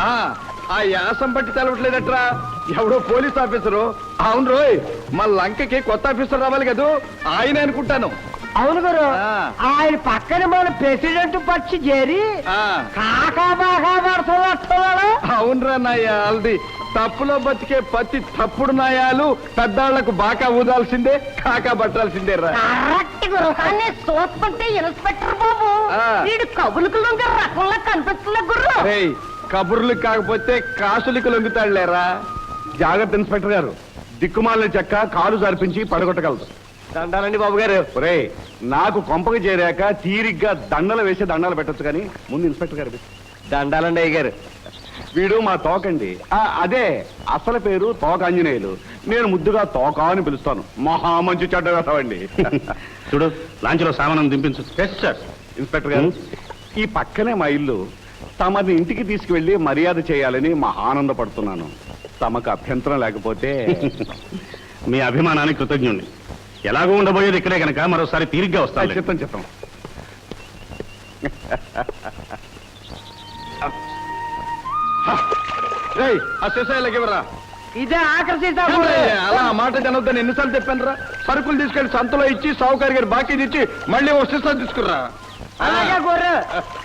ఆ ఆ యాసం బట్టి తెలవట్లేదట్రా. ఎవడో పోలీస్ ఆఫీసరు. అవును రోయ్ మా లంకకి కొత్త ఆఫీసర్ రావాలి కదూ? ఆయన అనుకుంటాను. అవును గురు. ఆ. ఆయన పక్కన మన ప్రెసిడెంట్ పచ్చి చేరి ఆ. కాకా బాగా పడుతున్నాడు అవునరా నాయాలది తప్పులో బతికే ప్రతి తప్పుడు నాయాలు పెద్దాళ్ళకు బాకా ఊదాల్సిందే కాకా పట్టాల్సిందే రా. కరెక్ట్ గురు. కానీ చూస్తుంటే ఇన్స్పెక్టర్ బాబు ఆ. వీడు కబులుకు లొంగ రకంలా కనిపిస్తుంది గుర్రు రేయ్ కబుర్లు కాకపోతే కాసులకు లొంగుతాడులేరా జాగ్రత్త ఇన్స్పెక్టర్ గారు. దిక్కుమాలిన చెక్క కాలు జరిపించి పడగొట్టగలదు. దండాలండి బాబు గారు. ఒరే నాకు కొంపకి చేరాక తీరిగ్గా దండలు వేసి దండాలు పెట్టొచ్చు కానీ ముందు ఇన్స్పెక్టర్ గారు. దండాలండి అయ్య గారు. వీడు మా తోకండి. ఆ, అదే అసలు పేరు తోక ఆంజనేయులు నేను ముద్దుగా తోక అని పిలుస్తాను. మహా మంచి చెడ్డ వేసావండి చూడు లాంచ్లో సామానం దింపించు. ఎస్ సార్ ఇన్స్పెక్టర్ గారు ఈ పక్కనే మా ఇల్లు తమని ఇంటికి తీసుకువెళ్ళి మర్యాద చేయాలని మహా ఆనందపడుతున్నాను. తమకు అభ్యంతరం లేకపోతే మీ అభిమానానికి కృతజ్ఞుణ్ణి. ఎలాగో ఉండబోయేది ఇక్కడే కనుక మరోసారి తీరిగ్గా వస్తాను చిత్తం చిత్తం ఆ ఇదే అలా ఆ మాట జనవద్దని ఎన్నిసార్లు చెప్పాను రా సరుకులు తీసుకెళ్ళి సంతలో ఇచ్చి సావుకారి గారి బాకీ ఇచ్చి మళ్ళీ ఓ సిస్టర్ తీసుకురా అలాగే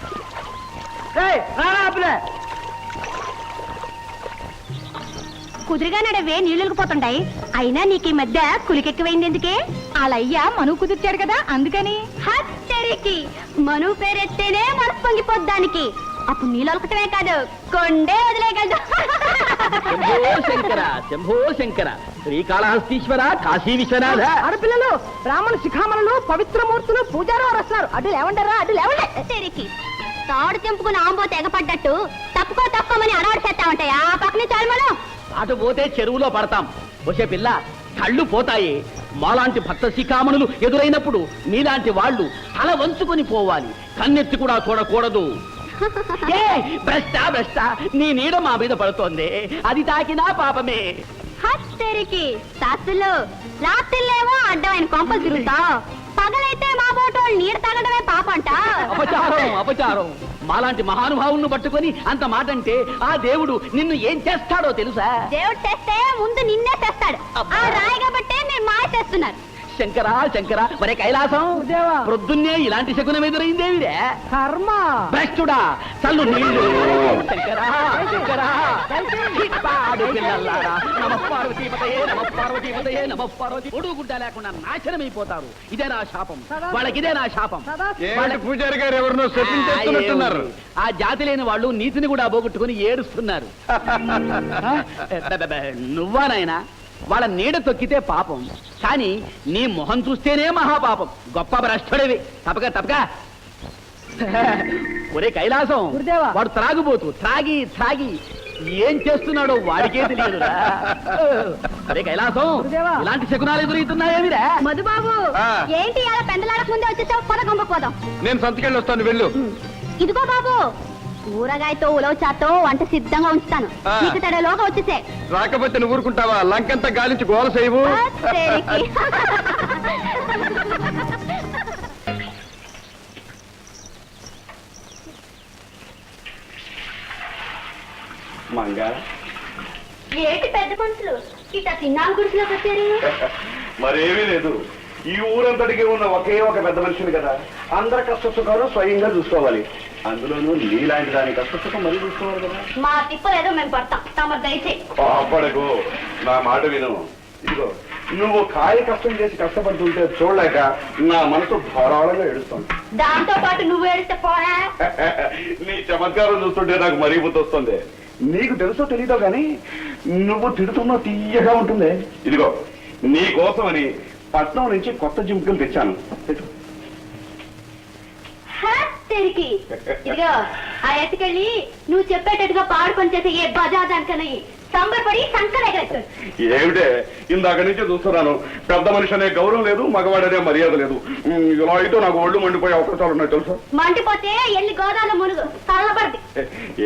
కుదురుగా నడవే పోతుంటాయి. అయినా నీకు ఈ మధ్య కులికెక్కువైంది ఎందుకే? అలయ్య మనువు కుదిర్చాడు కదా అందుకని. హత్తరికి మనువు పేరెత్తేనే మనసు పొంగిపోద్దానికి అప్పుడు నీళ్ళొలకటమే కాదు కొండే వదిలేయగలదు. శంకర శంభో శంకర. శ్రీకాళహస్తీశ్వర కాశీ విశ్వనాథ ఆడపిల్లలు బ్రాహ్మణ శిఖామణులు పవిత్రమూర్తులు పూజారు వారు వస్తున్నారు అడ్డు లేవంటారా అడ్డు లేవండి. తాడు తెంపుకుని ఆంబో తెగపడ్డట్టు తప్పుకో తప్పుకోమని అడవాడు చేస్తా ఉంటాయి ఆ పక్కనే చాలు మనం అటు పోతే చెరువులో పడతాం. వచ్చే పిల్ల కళ్ళు పోతాయి. మాలాంటి భక్త శిఖామణులు ఎదురైనప్పుడు నీలాంటి వాళ్ళు తల వంచుకొని పోవాలి. కన్నెత్తి కూడా చూడకూడదు. ఏ భ్రష్ట భ్రష్ట నీ నీడ మా మీద పడుతోంది. అది తాకినా పాపమే. హత్తరికి శాస్త్రులు రాత్రిలేమో అడ్డమైన కొంపలు తిరుగుతావు. పగలైతే మా బోటోళ్ళు నీడ తాగడమే పాపంట. అపచారం అపచారం. మాలాంటి మహానుభావులను పట్టుకొని అంత మాట అంటే ఆ దేవుడు నిన్ను ఏం చేస్తాడో తెలుసా? దేవుడు తెస్తే ముందు నిన్నే తెస్తాడు. ఆ రాయి కాబట్టే మీరు మాయ తెస్తున్నారు శంకర శంకర మరే కైలాసం. దేవా. ప్రొద్దున్నే ఇలాంటి శకునం ఎదురైందేవిడే కర్మ. భ్రష్టుడా చల్లు నీళ్ళు. శంకరా శంకరా చిట్పాడు పిల్లల్లారా నమ పార్వతీపతయే నమ పార్వతీపతయే నమ పార్వతి ఒడుగుడ్డ లేకుండా నాశనమైపోతారు. ఇదే నా శాపం. వాళ్ళకి ఇదే నా శాపం. పూజారి గారు ఎవరినో సెట్టింగ్ చేస్తున్నట్టున్నారు ఆ జాతి లేని వాళ్ళు నీతిని కూడా పోగొట్టుకుని ఏడుస్తున్నారు. నువ్వా నాయనా? వాళ్ళ నీడ తొక్కితే పాపం. కానీ నీ మొహం చూస్తేనే మహాపాపం. గొప్ప భ్రష్టుడివి. తప్పక తప్పక. ఒరే కైలాసం గురుదేవా. వాడు త్రాగుబోతు. త్రాగి త్రాగి. ఏం చేస్తున్నాడో వాడికే తెలియదు అరే కైలాసం గురుదేవా. ఇలాంటి శకునాలు ఎదురుతున్నాయేమిరా మధుబాబు ఆ. ఏంటి అలా పెందలాడక ముందే వచ్చేసావు? పొద గొంపపోదాం నేను సంతకెళ్ళి వస్తాను వెళ్ళు. ఇదిగో బాబు. ఊరగాయతో ఉలవచాతో వంట సిద్ధంగా ఉంచుతాను. ఆ. నీకు తడలోగా వచ్చేసే. రాకపోతే నువ్వు ఊరుకుంటావా? లంకంతా గాలించి గోల చేయవు. మంగ. ఏంటి పెద్ద మనుషులు ఇట్లా తిన్నాను గుడిసిలోకి వచ్చారు? మరేమీ లేదు. ఈ ఊరంతటికి ఉన్న ఒకే ఒక పెద్ద మనిషిని కదా. అందరి కష్ట సుఖాలు స్వయంగా చూసుకోవాలి. అందులోనూ నీలాంటి దాని కష్ట సుఖం మరీ చూసుకోవాలి కదా. మా తిప్పలేదో మేము పడతాం. తమ దయచే. నా మాట విను. ఇదిగో నువ్వు కాయ కష్టం చేసి కష్టపడుతుంటే చూడలేక నా మనసు ధారాళంగా ఏడుస్తుంది. దాంతో పాటు నువ్వు ఏడిస్తే పోయా? నీ చమత్కారం చూస్తుంటే నాకు మరీ బుద్ధి వస్తుంది. నీకు తెలుసో తెలీదో గాని నువ్వు తిడుతున్నా తీయగా ఉంటుంది. ఇదిగో నీ కోసమని పట్నం నుంచి కొత్త జింకలు తెచ్చాను. తిరిగి ఇదిగో ఆ ఎత్తుకెళ్ళి నువ్వు చెప్పేటట్టుగా పాడుకొని చేసే ఏ బజాదానికని సంబరపడి సంకర ఎగరేస్తాడు. ఏమిటే? ఇందాక నుంచి చూస్తున్నాను. పెద్ద మనిషి అనే గౌరవం లేదు మగవాడనే మర్యాద లేదు. ఇలా అయితే నాకు ఒళ్ళు మండిపోయే అవకాశాలు ఉన్నాయి తెలుసా? మంటిపోతే ఎల్లి గోదాలో మునుగు చల్లబడి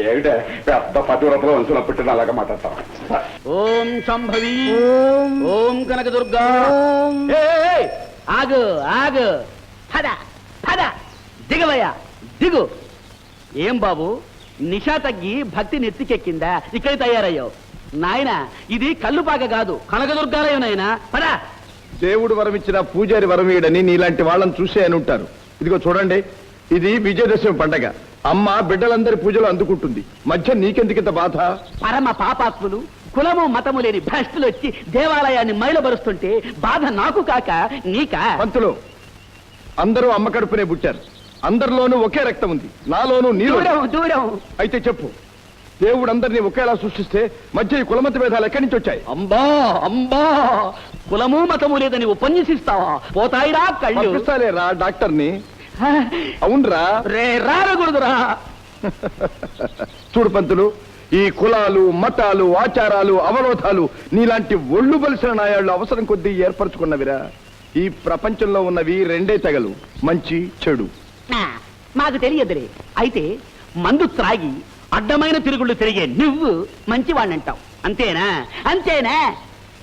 ఏమిటే? పెద్ద పతివ్రతలో వంశంలో పుట్టిన అలాగా మాట్లాడతాం ఓం సంభవి ఓం. కనకదుర్గా. ఏయ్, ఆగు ఆగు. పద పద దిగవయ్యా. దిగు. ఏం బాబు? నిషా తగ్గి భక్తి నెత్తికెక్కిందా? ఇక్కడ తయారయ్యావు. నాయన ఇది కల్లుపాక కాదు కనకదుర్గాలయం నాయనా పదా. దేవుడు వరమిచ్చిన పూజారి వరమీయడని నీలాంటి వాళ్ళని చూసే అని ఉంటారు. ఇదిగో చూడండి ఇది విజయదశమి పండగ. అమ్మ బిడ్డలందరి పూజలు అందుకుంటుంది. మధ్య నీకెందుకింత బాధ? పరమ పాపాత్ములు కులము మతము లేని భ్రష్టులు వచ్చి దేవాలయాన్ని మైలబరుస్తుంటే బాధ నాకు కాక నీకా? పంతులు అందరూ అమ్మ కడుపునే పుట్టారు. అందరిలోనూ ఒకే రక్తం ఉంది. నాలోనూ నీలో దూరం అయితే చెప్పు దేవుడు అందరినీ ఒకేలా సృష్టిస్తే మధ్య ఈ కులమత భేదాలు ఎక్కడి నుంచి వచ్చాయి? అంబా అంబా కులము మతము లేదని ఉపన్యసిస్తావా? పోతాయిరా కళ్ళు. పంపిస్తాలే రా డాక్టర్ని. అవునరా. రే రారకూడదురా. చూడు పంతులు ఈ కులాలు మతాలు ఆచారాలు అవరోధాలు నీలాంటి ఒళ్ళు బలిసిన నాయాళ్ళు అవసరం కొద్దీ ఏర్పరచుకున్నవిరా. ఈ ప్రపంచంలో ఉన్నవి రెండే తెగలు మంచి చెడు. నాకు మాకు తెలియదులే. అయితే మందు త్రాగి అడ్డమైన తిరుగుళ్ళు తిరిగే నువ్వు మంచివాణ్ణంటావు. అంతేనా? అంతేనా?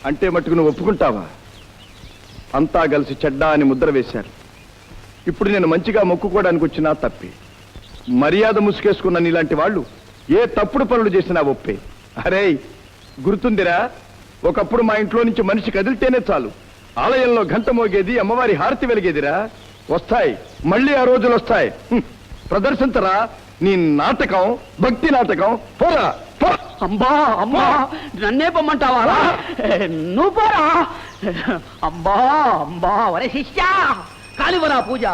అంటే మట్టుకు నువ్వు ఒప్పుకుంటావా? అంతా కలిసి చెడ్డా అని ముద్ర వేశారు. ఇప్పుడు నేను మంచిగా మొక్కుకోవడానికి వచ్చినా తప్పే. మర్యాద ముసుకేసుకున్న నీలాంటి వాళ్ళు ఏ తప్పుడు పనులు చేసినా ఒప్పే. అరే గుర్తుందిరా? ఒకప్పుడు మా ఇంట్లో నుంచి మనిషి కదిలితేనే చాలు. ఆలయంలో గంట మోగేది అమ్మవారి హారతి వెలిగేదిరా? వస్తాయి. మళ్ళీ ఆ రోజులు వస్తాయి. ప్రదర్శించరా? నీ నాటకం భక్తి నాటకం. పోరా అంబా అమ్మా నన్నే పొమ్మంటావా? నువ్వు పోరా. అంబా అంబా వరే శిష్య. కాలివరా పూజ.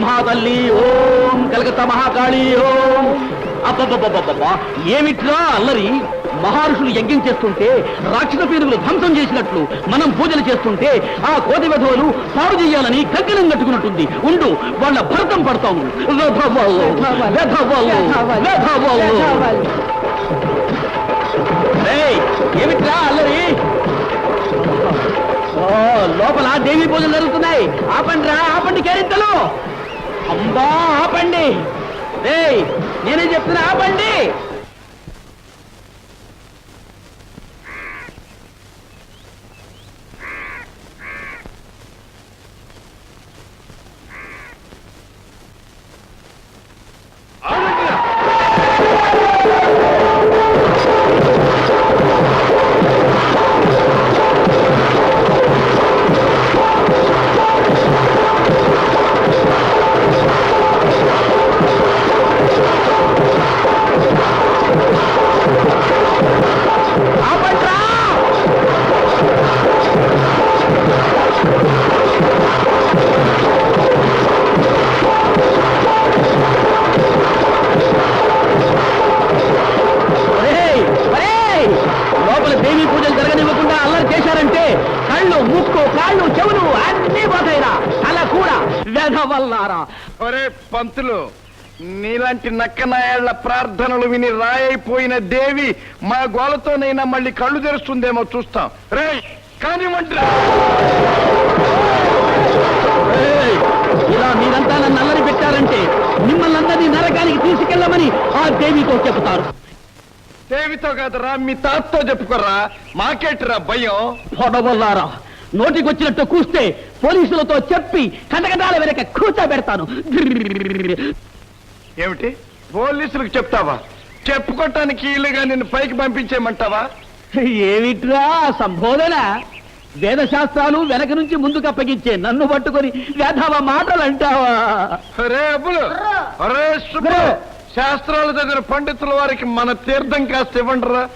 మహాతల్లి ఓం కలకత్తా మహాకాళి ఓం. అబ్బబ్బబ్బబ్బబ్బా ఏమిట్రా అల్లరి? మహర్షులు యజ్ఞం చేస్తుంటే రాక్షస పీనుగులు ధ్వంసం చేసినట్లు మనం పూజలు చేస్తుంటే ఆ కోటి వెధవలు పాడు చేయాలని కంకణం కట్టుకున్నట్టుంది. ఉండు వాళ్ళ భరతం పడతాము. ఏమిట్రా అల్లరి? లోపల దేవి పూజలు జరుగుతున్నాయి. ఆపండి రా ఆపండి కేరింతలు. అంబా ఆపండి. ఏయ్ నేనే చెప్తున్నా ఆపండి. వెధవల్లారా ఒరే పంతులు నీలాంటి నక్కనాయాళ్ళ ప్రార్థనలు విని రాయైపోయిన దేవి మా గోలతోనైనా మళ్ళీ కళ్ళు తెరుస్తుందేమో చూస్తాం. రే కానివ్వండి! ఇలా మీరంతా నన్ను అల్లరి పెట్టారంటే మిమ్మల్ని అందరినీ నరకానికి తీసుకెళ్ళమని ఆ దేవితో చెబుతారు. దేవితో కాదురా మీ తాతతో చెప్పుకోరా మాకేట్రా భయం? పొడవల్లారా నోటికొచ్చినట్టు కూస్తే పోలీసులతో చెప్పి కటకటాల వెనక కూర్చోబెడతాను ఏమిటి? పోలీసులకు చెప్తావా? చెప్పుకోటానికి ఇల్లుగా నిన్ను పైకి పంపించేయమంటావా? ఏమిట్రా సంబోధన? వేద శాస్త్రాలు వెనక నుంచి ముందుకు అప్పగించే నన్ను పట్టుకొని వేధవ మాటలు అంటావా అబ్బులు! అరే సుబ్బు! శాస్త్రాల దగ్గర పండితుల వారికి మన తీర్థం కాస్త ఇవ్వండిరా.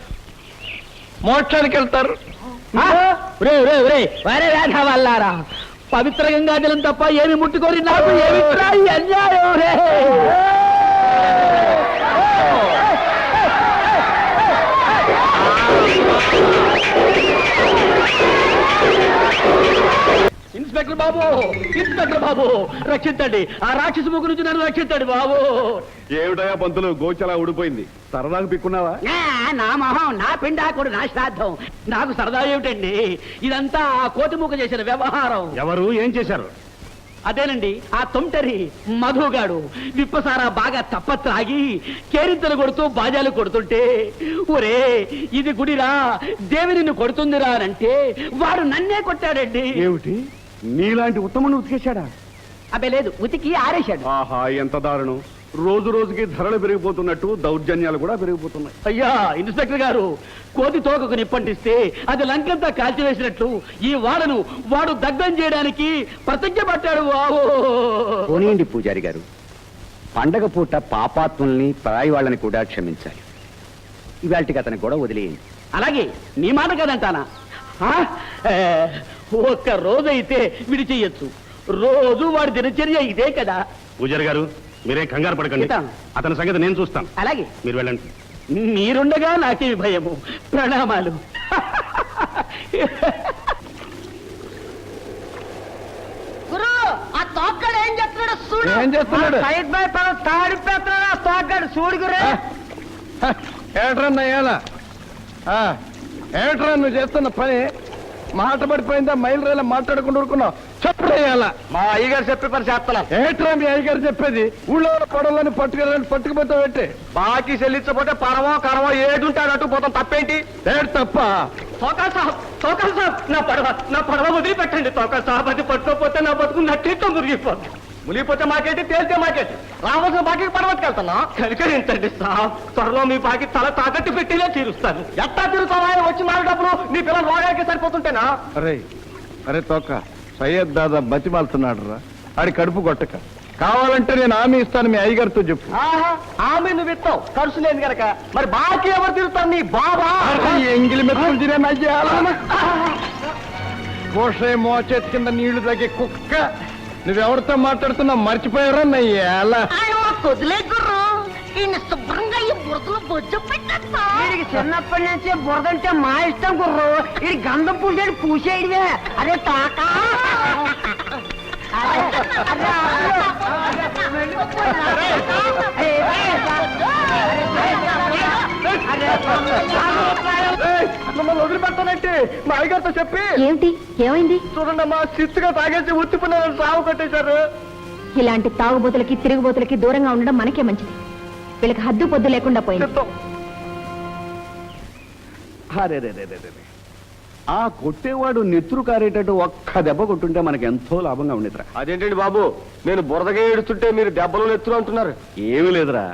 మోక్షానికి వెళ్తారు. ఆ? ఒరే, ఒరే, ఒరే, పవిత్ర గంగాజలం తప్ప ఏమి ముట్టుకొని నాకు ఏమి అన్యాయం రే? ఇన్స్పెక్టర్ బాబు. ఇన్స్పెక్టర్ బాబు. రక్షించండి. ఆ రాక్షసు ముగ్గు నుంచి నన్ను రక్షించండి బాబు. ఏమిటయా పంతులు? గోచలా ఊడిపోయింది. సరదాగా పిక్కున్నావా? నా మొహం నా పిండాకుడు నా శ్రాద్ధం. నాకు సరదా ఏమిటండి? ఇదంతా ఆ కోతి ముక్క చేసిన వ్యవహారం. ఎవరు? ఏం చేశారు? అదేనండి ఆ తొంటరి మధుగాడు. విప్పసారా బాగా తప్ప త్రాగి కేరింతలు కొడుతూ బాజాలు కొడుతుంటే ఒరే ఇది గుడిరా దేవి నిన్ను కొడుతుందిరా అంటే వాడు నన్నే కొట్టాడండి. ఏమిటి? నీలాంటి ఉత్తమను ఉతికేశాడా? అబ్బే లేదు ఉతికి ఆరేశాడు. ఆహా ఎంత దారుణం. రోజు రోజుకి ధరలు పెరిగిపోతున్నట్టు దౌర్జన్యాలు కూడా పెరిగిపోతున్నాయి. అయ్యా ఇన్స్పెక్టర్ గారు కోతి తోకకు నిప్పంటిస్తే అది లంకంతా కాల్చివేసినట్లు ఈ వాడను వాడు దగ్ధం చేయడానికి ప్రతిజ్ఞ పట్టాడు. పోనీయండి పూజారి గారు. పండగ పూట పాపాత్ముల్ని పరాయి వాళ్ళని కూడా క్షమించాలి. ఇవాళకి అతని కూడా వదిలేయండి. అలాగే నీ మాట కదంటానా? ఒక్క రోజైతే విడిచేయచ్చు. రోజు వాడి దినచర్య ఇదే కదా. పూజారి గారు మీరేం కంగారు పడకండి. అతని సంగతి నేను చూస్తాను. అలాగే. మీరు వెళ్ళండి. మీరుండగా నాకేమి భయము. ప్రణామాలు. గురు ఆ తోక్కడు ఏం చేస్తున్నాడు చూడు. ఏం చేస్తున్నాడు? ఆ సైడ్ బై తన తాడిపోతున్నాడు ఆ తోక్కడు చూడు గురు. ఏట్రన్నా ఎలా ఏట్రా నువ్వు చేస్తున్న పని? మాట పడిపోయిందా? మైలు రైలు మాట్లాడకుండా ఊరుకున్నావు చెప్పేయాల? మా అయ్యగారు చెప్పే పని చేస్తున్నా ఏట్రా మీ అయ్యగారు చెప్పేది? ఊళ్ళో పడవలని పట్టుకెళ్ళని పట్టుకుపోతా పెట్టి బాకీ చెల్లించకపోతే పరమో కరమో ఏడుంటాడు అటు పోతాం తప్పేంటి? ఏడు తప్ప? తోకా సాబ్ తోకా సాబ్. నా పడవ నా పడవ వదిలిపెట్టండి. తోకా సాబ్ అది పట్టుకోపోతే నా బతుకు నట్టితో మురిగిపోతుంది మునిగిపోతే మాకేంటి? తేలితే మాకేంటి? రావాల్సిన బాకీ పర్వతకెళ్తున్నా కనికరించండి సాబ్. త్వరలో మీ బాకి తల తాకట్టు పెట్టిలా తీరుస్తాను. ఎట్టా తిరుగుతావా వచ్చి మారి డబ్బులు నీ పిల్లలు రోగానికి సరిపోతుంటేనా? అరే అరే తోక సయ్యద్ దాదా బతిమాలుతున్నాడు రా ఆడి కడుపు కొట్టక. కావాలంటే నేను హామీ ఇస్తాను మీ అయ్యగారితో చెప్పు. ఆహా ఆమె నువ్వు ఇస్తావు ఖర్చు లేదు గనక. మరి బాకీ ఎవరు తిరుగుతారు నీ బాబా? ఎంగిలి మెతుకులు తినే అయ్యాల కోషే మోచేతి కింద నీళ్ళు తగ్గే కుక్క. నువ్వెవరితో మాట్లాడుతున్నావు మర్చిపోయారా నయ్యాల వదిలే గుర్రు ఈయన శుభ్రంగా ఈ బురదలో బొజ్జు పెట్టేస్తా వీడికి చిన్నప్పటి నుంచి బురదంటే మా ఇష్టం గుర్రు ఇది గంధం పూసేది పూసేయడమే అదే తాక మమ్మల్ని వదిలిపెట్టానంటే మా అయ్యగారితో చెప్పి. ఏమిటి? ఏమైంది? చూడండి మా సిత్తుగా తాగేసి ఉత్తిపోయిన సాగు కట్టేశారు. ఇలాంటి తాగుబోతులకి తిరుగుబోతులకి దూరంగా ఉండడం మనకే మంచిది. వీళ్ళకి హద్దు పొద్దు లేకుండా పోయింది. ఆ కొట్టేవాడు నెత్తురు కారేటట్టు ఒక్క దెబ్బ కొట్టుంటే మనకి ఎంతో లాభంగా ఉండేదిరా. అదేంటండి బాబు? నేను బురదగా ఏడుస్తుంటే మీరు దెబ్బలు ఎత్తులు అంటున్నారు. ఏమీ లేదురా.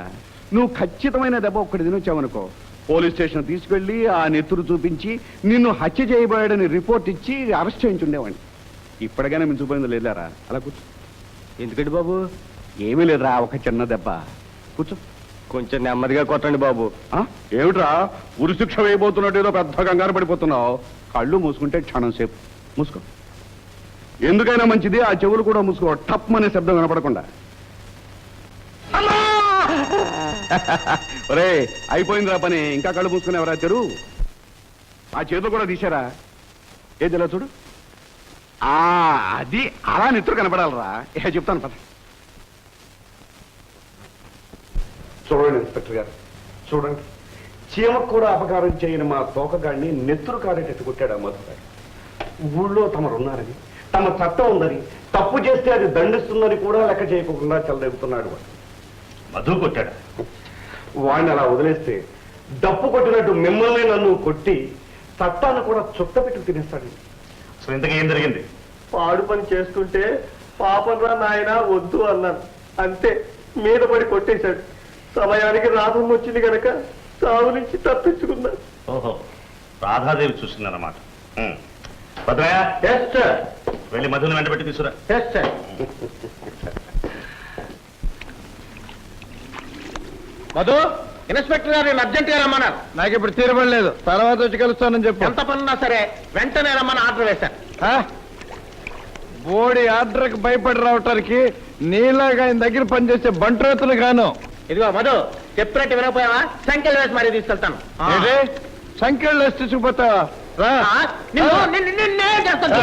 నువ్వు ఖచ్చితమైన దెబ్బ ఒక్కటి తినొచ్చావనుకో పోలీస్ స్టేషన్ తీసుకెళ్ళి ఆ నెత్తురు చూపించి నిన్ను హత్య చేయబోయాడని రిపోర్ట్ ఇచ్చి అరెస్ట్ చేయించుండేవాడిని. ఇప్పటికైనా మించిపోయింది లేదారా అలా కూర్చో. ఎందుకండి బాబు? ఏమీ లేదురా ఒక చిన్న దెబ్బ. కూర్చో. కొంచెం నెమ్మదిగా కొట్టండి బాబు. ఆ? ఏమిట్రా? ఉరిశిక్ష వేయబోతున్నట్టు ఏదో పెద్ద కంగారు పడిపోతున్నావు. కళ్ళు మూసుకుంటే క్షణం సేపు. మూసుకో. ఎందుకైనా మంచిది ఆ చెవులు కూడా మూసుకో. టప్ అనే శబ్దం వినపడకుండా. ఒరే అయిపోయిందిరా పని. ఇంకా కళ్ళు మూసుకుని ఎవరా తెరు ఆ చేతులు కూడా తీశారా? ఏది ఇలా చూడు. ఆ అది అలా నిద్ర కనపడాలరా. ఏ చెప్తాను పద. చూడండి ఇన్స్పెక్టర్ గారు. చూడండి. చీమకు కూడా అపకారం చేయని మా తోకగాడిని నెత్తురు కారేటట్టు కొట్టాడు ఆ మధుగాడు. ఊళ్ళో తమరున్నారని తమ చట్టం ఉందని తప్పు చేస్తే అది దండిస్తుందని కూడా లెక్క చేయకుండా చెలదెగుతున్నాడు వాడు. మధు కొట్టాడు. వాడిని అలా వదిలేస్తే డప్పు కొట్టినట్టు మిమ్మల్ని నన్ను కొట్టి చట్టాన్ని కూడా చుట్ట పెట్టి తినేస్తాడు. అసలు ఇంతకీ ఏం జరిగింది? పాడు పని చేస్తుంటే పాపం రా నాయన వద్దు అన్నాను. అంతే మీద పడి కొట్టేశాడు. సమయానికి రాధం వచ్చింది గనక సాగు నుంచి తప్పించుకున్నాను ఓహో రాధాదేవి చూసిందన్నమాట. భద్రయ్య వెళ్ళి మధుని వెంటబెట్టి తీసుకురా ఎస్ సార్ మధు ఇన్స్పెక్టర్ గారు అర్జెంట్గా రమ్మన్నారు. నాకు ఇప్పుడు తీరబడలేదు తర్వాత వచ్చి కలుస్తానని చెప్పు. ఎంత పనున్నా సరే వెంటనే రమ్మని ఆర్డర్ వేశాను ఆ? బోడి ఆర్డర్కి భయపడి రావటానికి నీలాగా ఆయన దగ్గర పనిచేసే బంట్రోతులు గాను. ఇదిగో మధు చెప్పినట్టు వినకపోయావా? సంఖ్యలు వేసి మరీ తీసుకెళ్తాను. ఏంటి? సంఖ్యలు వేసి తీసుకుపోతావా? రా. ఆ, నిన్ను- నిన్ను- నిన్నేం చేస్తాను.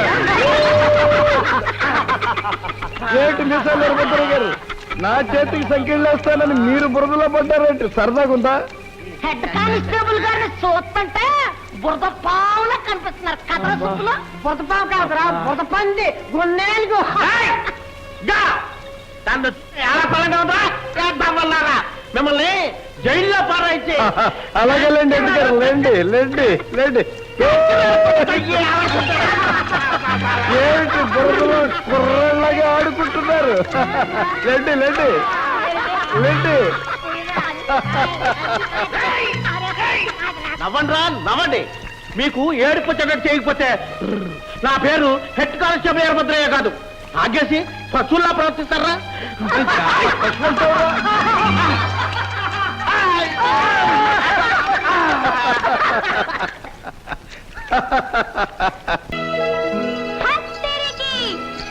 ఏంటి మిసాల్ వీరభద్ర గారు? నా చేతికి సంఖ్యలు వేస్తానని మీరు బురదలో పడ్డారేంటి? సరదాగుందా హెడ్ కానిస్టేబుల్ గారిని చూస్తుంటే బురద పావుల కనిపిస్తున్నారు. కథల సుత్తులో బురద పావు కాదురా బురద పంది గున్నేలుగు. నన్ను ఎలా పరంగా ఉందా వల్లారా మిమ్మల్ని జైల్లో పారాయించి అలాగే లేండి లేండి లేండి లేండి. ఏంటి బురదలో కుర్రలాగా ఆడుకుంటున్నారు? లేండి లేండి. లేండి. నవ్వండి రా నవ్వండి. మీకు ఏడుపు చెడ్డ చేయకపోతే నా పేరు హెడ్ కానిస్టేబుల్ వీరభద్రయ్య కాదు. ఆగేసి పశువుల్లా ప్రవర్తిస్తారా!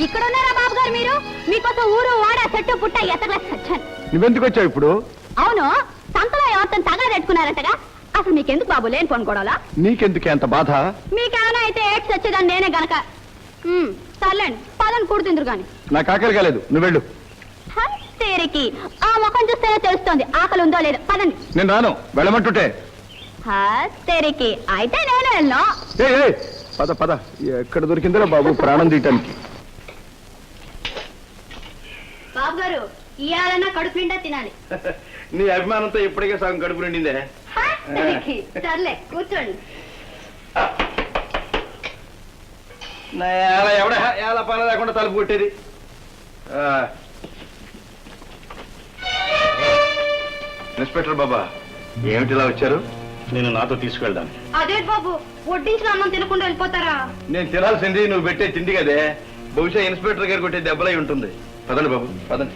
ఇక్కడ ఉన్నారా బాబు గారు మీరు? మీకోసం ఊరు వాడ చెట్టు పుట్ట ఎతగలేసి వచ్చాను నువ్వెందుకు వచ్చావు ఇప్పుడు? అవును సంతలో ఎవరితో తగలెట్టుకున్నారంటగా అసలు మీకెందుకు బాబు లేని కొనుక్కోవాలా నీకెందుకే అంత బాధ? మీకేమైనా అయితే ఏడ్స్ వచ్చేదాన్ని నేనే గనక. ఉమ్, సర్లేండి పదని కూడుతుందరు గాని. నాకు ఆకలి కాలేదు నువ్వు వెళ్ళు. ఆ ముఖం చూస్తేనే తెలుస్తోంది ఆకలి ఉందో లేదో. పదండి. నేను రాను వెళ్ళమంటుంటే. హత్తెరికి అయితే నేను వెళ్ళను. పద పద. ఎక్కడ దొరికిందిరా బాబు ప్రాణం తీయటానికి? బాబు గారు ఇయాలన్నా కడుపు నిండా తినాలి. నీ అభిమానంతో ఇప్పటికే సగం కడుపు నిండిందే. సర్లే కూర్చోండి. ఎవడ? పని లేకుండా తలుపు కొట్టేది. ఇన్స్పెక్టర్ బాబా ఏమిటిలా వచ్చారు? నేను నాతో తీసుకెళ్ళడానికి. అదే బాబు వడ్డించిన అన్నం తినకుండా వెళ్ళిపోతారా? నేను తినాల్సింది నువ్వు పెట్టే తిండి కదే. బహుశా ఇన్స్పెక్టర్ గారు కొట్టే దెబ్బలై ఉంటుంది. పదండి బాబు పదండి.